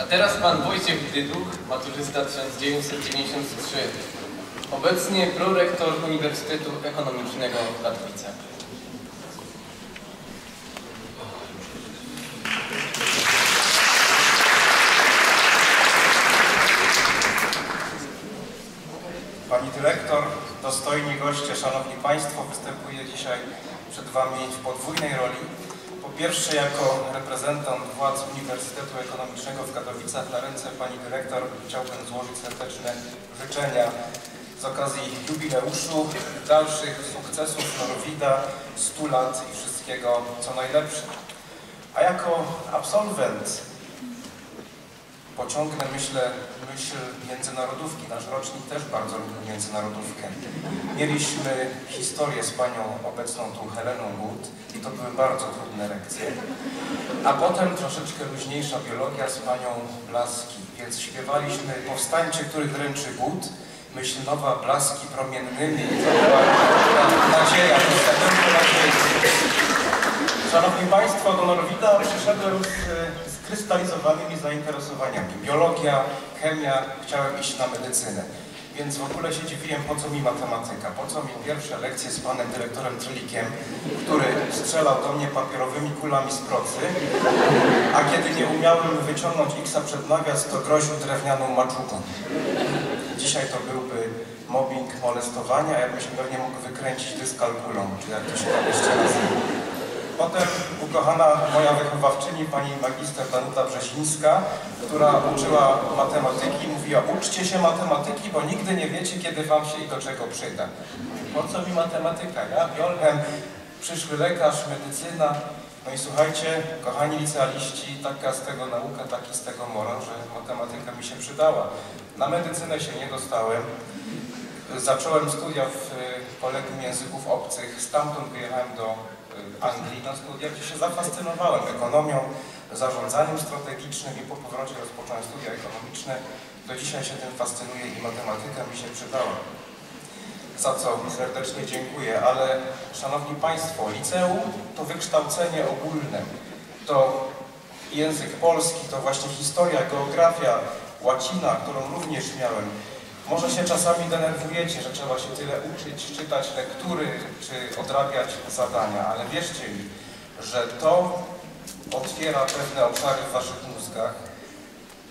A teraz pan Wojciech Dyduch, maturzysta 1993. Obecnie prorektor Uniwersytetu Ekonomicznego w Katowicach. Pani dyrektor, dostojni goście, szanowni państwo, występuję dzisiaj przed wami w podwójnej roli. Po pierwsze jako reprezentant władz Uniwersytetu Ekonomicznego w Katowicach na ręce pani dyrektor chciałbym złożyć serdeczne życzenia z okazji jubileuszu, dalszych sukcesów Norwida, 100 lat i wszystkiego co najlepsze. A jako absolwent pociągnę, myślę, myśl międzynarodówki. Nasz rocznik też bardzo lubił międzynarodówkę. Mieliśmy historię z panią obecną tu Heleną Wood i to były bardzo trudne lekcje. A potem troszeczkę luźniejsza biologia z panią Blaski, więc śpiewaliśmy powstańcie, których ręczy Wood, myśl nowa, blaski promiennymi. To była nadzieja, to. Szanowni Państwo, do Norwida przyszedłem z, z krystalizowanymi zainteresowaniami. Biologia, chemia, chciałem iść na medycynę. Więc w ogóle się dziwiłem, po co mi matematyka, po co mi pierwsze lekcje z panem dyrektorem Trylikiem, który strzelał do mnie papierowymi kulami z procy, a kiedy nie umiałem wyciągnąć x przed nawias, to groził drewnianą maczugą. Dzisiaj to byłby mobbing, molestowanie, a ja bym się pewnie mógł wykręcić dyskalkulą, czy jak to się tam jeszcze. Potem ukochana moja wychowawczyni, pani magister Danuta Brzezińska, która uczyła matematyki, mówiła uczcie się matematyki, bo nigdy nie wiecie, kiedy wam się i do czego przyda. Po co mi matematyka? Ja, biolchem, przyszły lekarz, medycyna. No i słuchajcie, kochani licealiści, taka z tego nauka, taki z tego moral, że matematyka mi się przydała. Na medycynę się nie dostałem. Zacząłem studia w Kolegium Języków Obcych, stamtąd wyjechałem do Anglii na studia, gdzie się zafascynowałem ekonomią, zarządzaniem strategicznym i po powrocie rozpocząłem studia ekonomiczne. Do dzisiaj się tym fascynuję i matematyka mi się przydała. Za co serdecznie dziękuję, ale Szanowni Państwo, liceum to wykształcenie ogólne. To język polski, to właśnie historia, geografia, łacina, którą również miałem. Może się czasami denerwujecie, że trzeba się tyle uczyć, czytać lektury, czy odrabiać zadania, ale wierzcie mi, że to otwiera pewne obszary w waszych mózgach,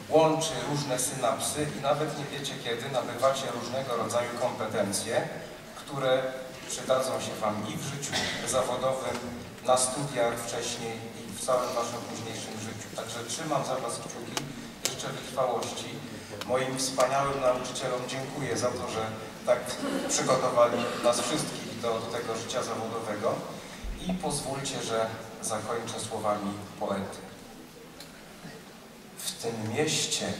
łączy różne synapsy i nawet nie wiecie kiedy nabywacie różnego rodzaju kompetencje, które przydadzą się wam i w życiu zawodowym, na studiach wcześniej i w całym waszym późniejszym życiu. Także trzymam za was kciuki jeszcze wytrwałości. Moim wspaniałym nauczycielom dziękuję za to, że tak przygotowali nas wszystkich do, do tego życia zawodowego. I pozwólcie, że zakończę słowami poety. W tym mieście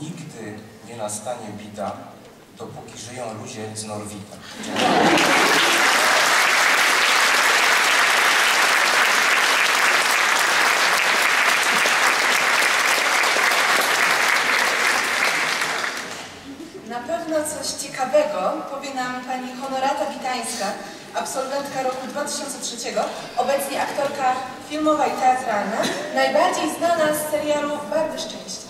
nigdy nie nastanie bida, dopóki żyją ludzie z Norwida. Na pewno coś ciekawego powie nam pani Honorata Witańska, absolwentka roku 2003, obecnie aktorka filmowa i teatralna, najbardziej znana z serialu Barwy Szczęścia.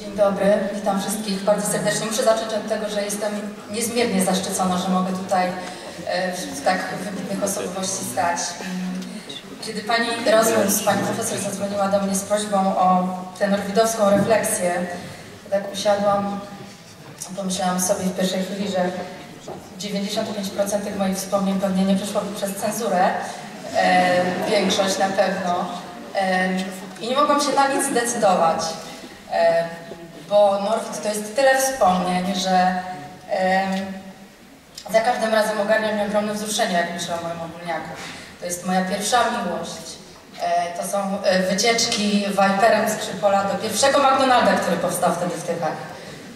Dzień dobry, witam wszystkich bardzo serdecznie. Muszę zacząć od tego, że jestem niezmiernie zaszczycona, że mogę tutaj e, w tak wybitnych osobowości stać. Kiedy pani Erasmus, pani profesor zadzwoniła do mnie z prośbą o tę norwidowską refleksję, tak usiadłam, pomyślałam sobie w pierwszej chwili, że 95% tych moich wspomnień pewnie nie przeszłoby przez cenzurę, e, większość na pewno. E, I nie mogłam się na nic zdecydować, e, bo Norwid to jest tyle wspomnień, że e, za każdym razem ogarnia mnie ogromne wzruszenie, jak myślę o moim ogólniaku. To jest moja pierwsza miłość. E, to są e, wycieczki Viperem z Krzypola do pierwszego McDonalda, który powstał wtedy w Tychach.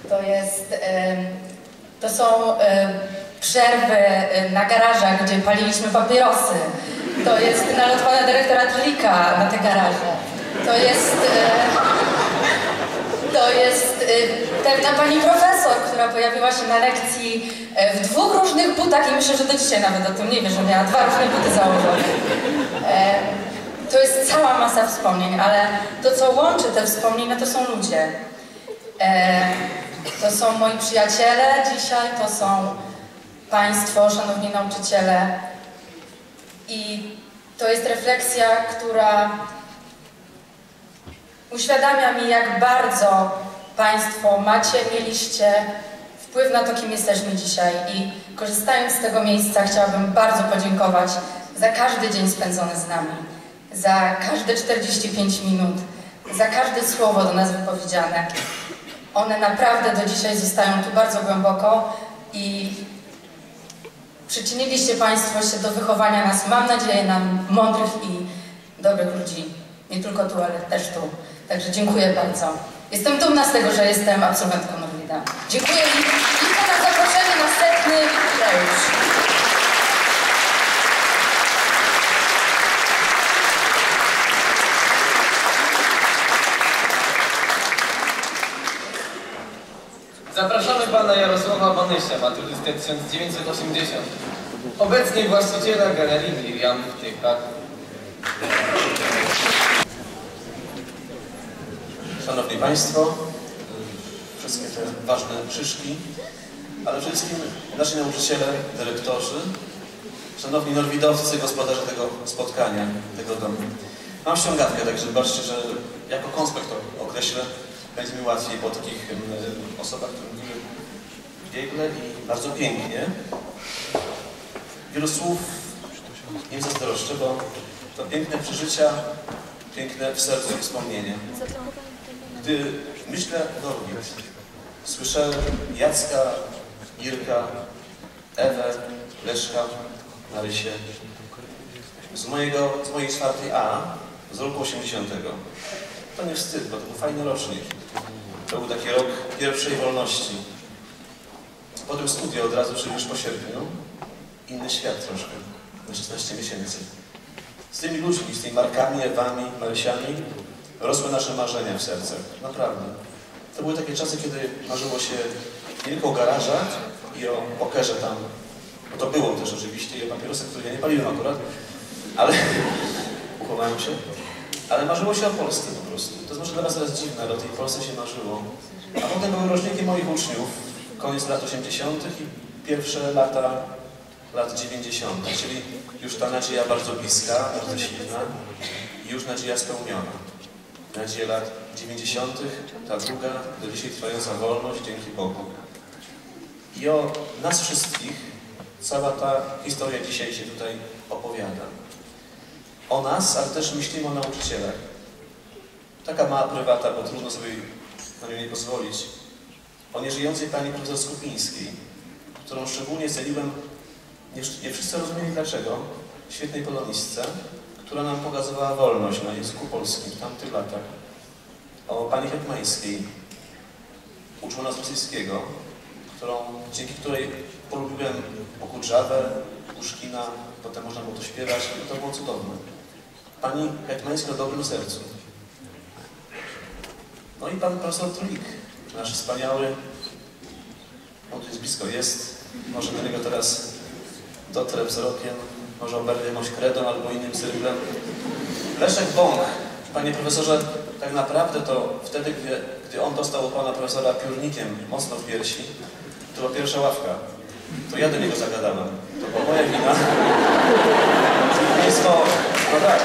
To jest, to są e, przerwy na garażach, gdzie paliliśmy papierosy. To jest nalot pana dyrektora Trylika na te garaże. To jest... To jest y, pewna pani profesor, która pojawiła się na lekcji e, w dwóch różnych butach i myślę, że do dzisiaj nawet o tym nie wie, że miała dwa różne buty założone. E, to jest cała masa wspomnień, ale to, co łączy te wspomnienia, to są ludzie. E, to są moi przyjaciele dzisiaj, to są Państwo, szanowni nauczyciele. I to jest refleksja, która uświadamia mi, jak bardzo Państwo macie, mieliście wpływ na to, kim jesteśmy dzisiaj. I korzystając z tego miejsca, chciałabym bardzo podziękować za każdy dzień spędzony z nami, za każde 45 minut, za każde słowo do nas wypowiedziane. One naprawdę do dzisiaj zostają tu bardzo głęboko i przyczyniliście Państwo się do wychowania nas, mam nadzieję, na mądrych i dobrych ludzi. Nie tylko tu, ale też tu. Także dziękuję bardzo. Jestem dumna z tego, że jestem absolwentką Norwida. Dziękuję i liczę na zaproszenie na setny jubileusz. Zapraszamy pana Jarosława Banysia, maturzystę 1980. Obecnie właściciela galerii Miriam w Tychach. Szanowni Państwo, wszystkie te ważne szyszki, ale wszystkim nasi nauczyciele, dyrektorzy, szanowni norwidowcy, gospodarze tego spotkania, tego domu. Mam ściągatkę, także zobaczcie, że jako konspekt określę, będzie mi łatwiej po takich osobach, które mówiły biegle i bardzo pięknie. Wielu słów nie zazdroszczę, bo to piękne przeżycia, piękne w sercu wspomnienie. Gdy myślę o Norwid, słyszę Jacka, Irka, Ewę, Leszka, Marysię. Z, mojego, z mojej czwartej A, z roku 80. To nie wstyd, bo to był fajny rocznik. To był taki rok pierwszej wolności. Potem studia od razu, czyli już po sierpniu. Inny świat troszkę, na 16 miesięcy. Z tymi ludźmi, z tymi Markami, Ewami, Marysiami rosły nasze marzenia w sercach. Naprawdę. To były takie czasy, kiedy marzyło się tylko o garażach i o pokerze tam, bo to było też oczywiście, i o papierosach, których ja nie paliłem akurat, ale uchowałem się. Ale marzyło się o Polsce po prostu. To jest może dla Was teraz dziwne, ale o tej Polsce się marzyło. A potem były roczniki moich uczniów, koniec lat 80. i pierwsze lata lat 90., czyli już ta nadzieja bardzo bliska, bardzo silna i już nadzieja spełniona. Nadzieja lat 90., ta druga, do dzisiaj trwająca wolność, dzięki Bogu. I o nas wszystkich cała ta historia dzisiaj się tutaj opowiada. O nas, ale też myślimy o nauczycielach. Taka mała prywata, bo trudno sobie na nią nie pozwolić. O nieżyjącej pani profesor Skupińskiej, którą szczególnie ceniłem, nie, nie wszyscy rozumieli dlaczego, świetnej polonistce, która nam pokazywała wolność na języku polskim w tamtych latach. O pani Hetmańskiej, uczyła nas rosyjskiego, którą, dzięki której polubiłem Okudżawę, Puszkina, potem można było to śpiewać, i to było cudowne. Pani Hetmańska o dobrym sercu. No i pan profesor Trulik, nasz wspaniały, on tu jest blisko, jest, może do niego teraz dotrę wzrokiem, może oberwę jakąś albo innym cyrklem. Leszek Bąk, panie profesorze, tak naprawdę to wtedy, gdy, gdy on dostał od pana profesora piórnikiem mocno w piersi, to była pierwsza ławka. To ja do niego zagadałem. To była moja wina. Państwo, no tak.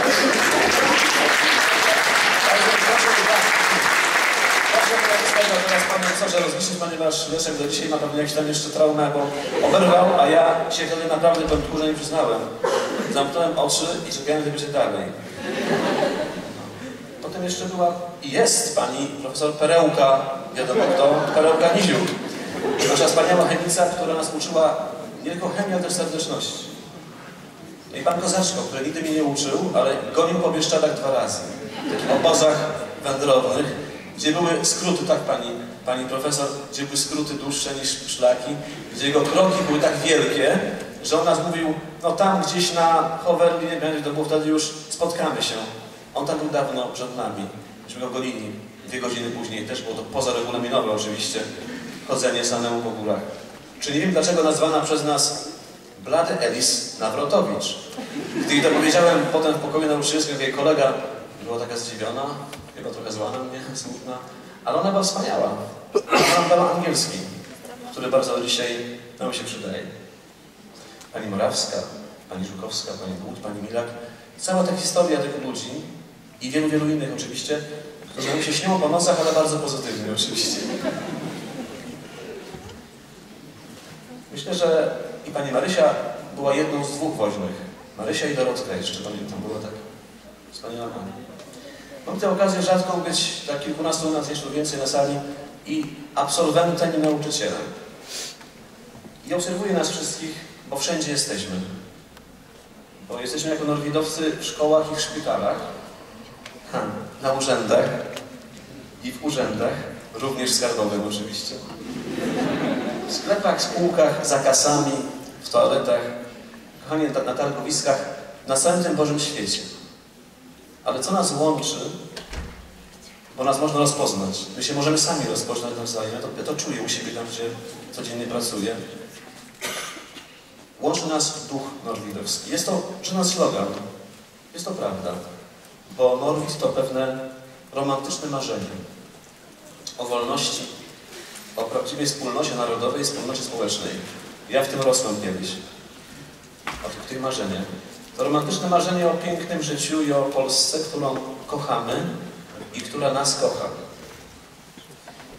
Tego teraz panie profesorze rozliczyć, ponieważ Leszek do dzisiaj ma pewnie jakieś tam jeszcze traumę, bo oberwał, a ja się wtedy naprawdę tchórze nie przyznałem. Zamknąłem oczy i czekałem, że będzie dalej. Potem jeszcze była i jest pani profesor Perełka, wiadomo kto, Perełka Niziuk. Nasza wspaniała chemika, która nas uczyła nie tylko chemii, ale też serdeczności. No i pan Kozaczko, który nigdy mnie nie uczył, ale gonił po Bieszczadach dwa razy. W takich obozach wędrownych, gdzie były skróty, tak pani, pani profesor, gdzie były skróty dłuższe niż szlaki, gdzie jego kroki były tak wielkie, że on nas mówił, no tam gdzieś na Hoverli, nie będzie, to było wtedy już spotkamy się. On tam był dawno przed nami, myśmy go gonili. dwie godziny później też było to pozaregulaminowe oczywiście, chodzenie samemu po górach. Czy nie wiem dlaczego nazwana przez nas Blady Elis Nawrotowicz. Gdy jej to powiedziałem potem w pokoju nauczycielskim, jej kolega była taka zdziwiona, chyba trochę zła na mnie, smutna, ale ona była wspaniała. Ona dała angielski, który bardzo dzisiaj nam się przydaje. Pani Morawska, Pani Żukowska, Pani Głód, Pani Milak. Cała ta historia tych ludzi i wielu, wielu innych oczywiście, którzy nam się śnią po nocach, ale bardzo pozytywnie oczywiście. Myślę, że i Pani Marysia była jedną z dwóch woźnych. Marysia i Dorotka jeszcze pamiętam, była tak wspaniała pani. Mam tę okazję rzadką być tak kilkunastu lat, jeszcze więcej na sali i absolwentem i nauczycielem. I obserwuję nas wszystkich, bo wszędzie jesteśmy. Bo jesteśmy jako norwidowcy w szkołach i w szpitalach, ha, na urzędach i w urzędach, również skarbowym oczywiście. W sklepach, spółkach, za kasami, w toaletach, kochanie, na, targowiskach, na całym tym Bożym świecie. Ale co nas łączy, bo nas można rozpoznać. My się możemy sami rozpoznać nawzajem. Ja to, ja to czuję u siebie tam, gdzie codziennie pracuję. Łączy nas duch norwidowski. Jest to przy nas slogan. Jest to prawda. Bo Norwid to pewne romantyczne marzenie o wolności, o prawdziwej wspólnocie narodowej wspólnocie społecznej. Ja w tym rosłem kiedyś. O tych, tych marzeniach. Romantyczne marzenie o pięknym życiu i o Polsce, którą kochamy i która nas kocha.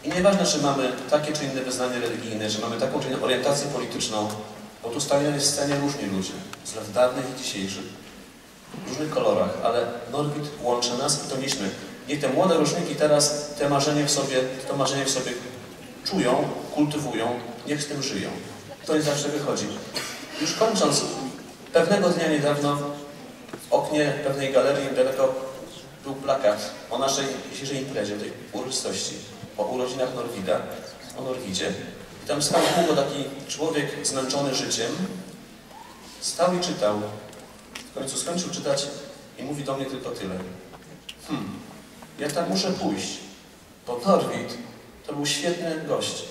I nieważne, czy mamy takie czy inne wyznanie religijne, że mamy taką czy inną orientację polityczną, bo tu stają w scenie różni ludzie, z lat dawnych i dzisiejszych, w różnych kolorach, ale Norwid łączy nas i to nieśmy. Niech te młode różniki teraz te marzenie w sobie, to marzenie w sobie czują, kultywują, niech z tym żyją. To nie zawsze wychodzi. Już kończąc, pewnego dnia niedawno w oknie pewnej galerii daleko był plakat o naszej dzisiejszej imprezie, tej uroczystości, o urodzinach Norwida, o Norwidzie. I tam stał długo taki człowiek zmęczony życiem, stał i czytał. W końcu skończył czytać i mówi do mnie tylko tyle. Hmm, ja tam muszę pójść, bo Norwid to był świetny gość.